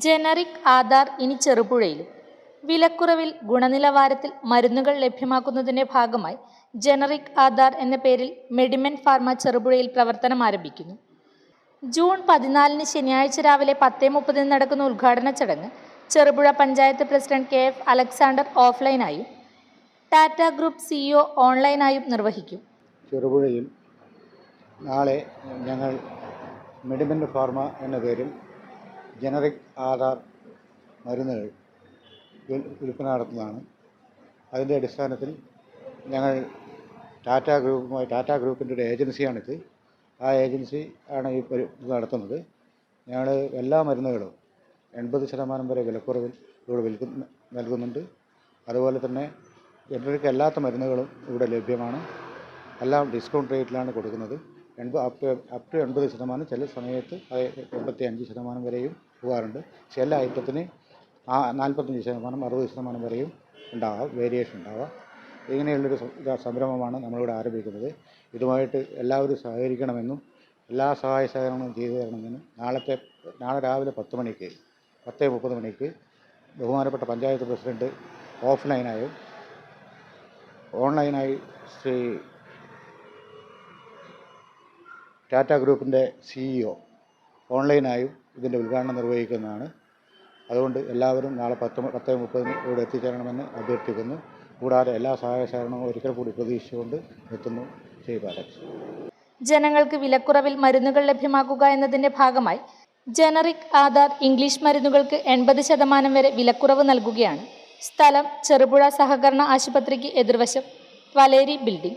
Generic Aadhaar ഇനി ചെറുപുഴയിലും. വിലക്കുറവിൽ ഗുണനിലവാരത്തിൽ മരുന്നുകൾ ലഭ്യമാക്കുന്നതിന്റെ ഭാഗമായി ജനറിക് ആധാർ എന്ന പേരിൽ മെഡിമെൻ ഫാർമ ചെറുപുഴയിൽ പ്രവർത്തനം ആരംഭിക്കുന്നു. ജൂൺ പതിനാലിന് ശനിയാഴ്ച രാവിലെ പത്തേ മുപ്പതിന് നടക്കുന്ന ഉദ്ഘാടന ചടങ്ങ് Cherupuzha panchayat president K F Alexander ഓഫ്ലൈനായും Tata group CEO ഓൺലൈനായും നിർവഹിക്കും. ചെറുപുഴയിൽ നാളെ ഞങ്ങൾ മെഡിമെന്റ് ഫാർമ എന്ന പേരിൽ ജനറിക് ആധാർ മരുന്നുകൾ വിൽ- വിൽപ്പന നടത്തുന്നതാണ്. അതിന്റെ അടിസ്ഥാനത്തിൽ ഞങ്ങൾ ടാറ്റ ഗ്രൂപ്പുമായി ടാറ്റ ഗ്രൂപ്പിന്റെ ഒരു ഏജൻസിയാണിത്. ആ ഏജൻസി ആണ് ഈ ഇത് നടത്തുന്നത്. ഞങ്ങൾ എല്ലാ മരുന്നുകളും എൺപത് ശതമാനം വരെ വിലക്കുറവിൽ ഇവിടെ വിൽക്കുന്ന നൽകുന്നുണ്ട്. അതുപോലെ തന്നെ ജനറിക് അല്ലാത്ത മരുന്നുകളും ഇവിടെ ലഭ്യമാണ്. എല്ലാം ഡിസ്കൗണ്ട് റേറ്റിലാണ് കൊടുക്കുന്നത്. എൺപത് അപ് അപ് ടു എൺപത് ശതമാനം ചില സമയത്ത് അത് എൺപത്തി അഞ്ച് ശതമാനം വരെയും പോകാറുണ്ട്. ചില ഐറ്റത്തിന് ആ നാൽപ്പത്തഞ്ച് ശതമാനം അറുപത് ശതമാനം വരെയും ഉണ്ടാവാം വേരിയേഷൻ ഉണ്ടാവാം. ഇങ്ങനെയുള്ളൊരു സംരംഭമാണ് നമ്മളിവിടെ ആരംഭിക്കുന്നത്. ഇതുമായിട്ട് എല്ലാവരും സഹകരിക്കണമെന്നും എല്ലാ സഹായ സഹകരണങ്ങളും ചെയ്തു തരണമെന്നും നാളത്തെ നാളെ രാവിലെ പത്ത് മണിക്ക് പത്ത് മുപ്പത് മണിക്ക് ബഹുമാനപ്പെട്ട പഞ്ചായത്ത് പ്രസിഡന്റ് ഓഫ്ലൈനായും ഓൺലൈനായി ശ്രീ ടാറ്റ ഗ്രൂപ്പിന്റെ സിഇഒ ഓൺലൈനായും ഇതിന്റെ ഉദ്ഘാടനം നിർവഹിക്കുന്നതാണ്. അതുകൊണ്ട് എല്ലാവരും നാളെ പത്ത് പത്ത് മുപ്പതിന് ഇവിടെ എത്തിച്ചേരണമെന്ന് അഭ്യർത്ഥിക്കുന്നു. കൂടാതെ എല്ലാ സഹായ സഹകരണവും ഒരിക്കൽ കൂടി പ്രതീക്ഷിച്ചുകൊണ്ട് എത്തുന്നു ജനങ്ങൾക്ക് വിലക്കുറവിൽ മരുന്നുകൾ ലഭ്യമാക്കുക എന്നതിന്റെ ഭാഗമായി ജനറിക് ആധാർ ഇംഗ്ലീഷ് മരുന്നുകൾക്ക് എൺപത് ശതമാനം വരെ വിലക്കുറവ് നൽകുകയാണ്. സ്ഥലം ചെറുപുഴ സഹകരണ ആശുപത്രിക്ക് എതിർവശം വലേരി ബിൽഡിംഗ്.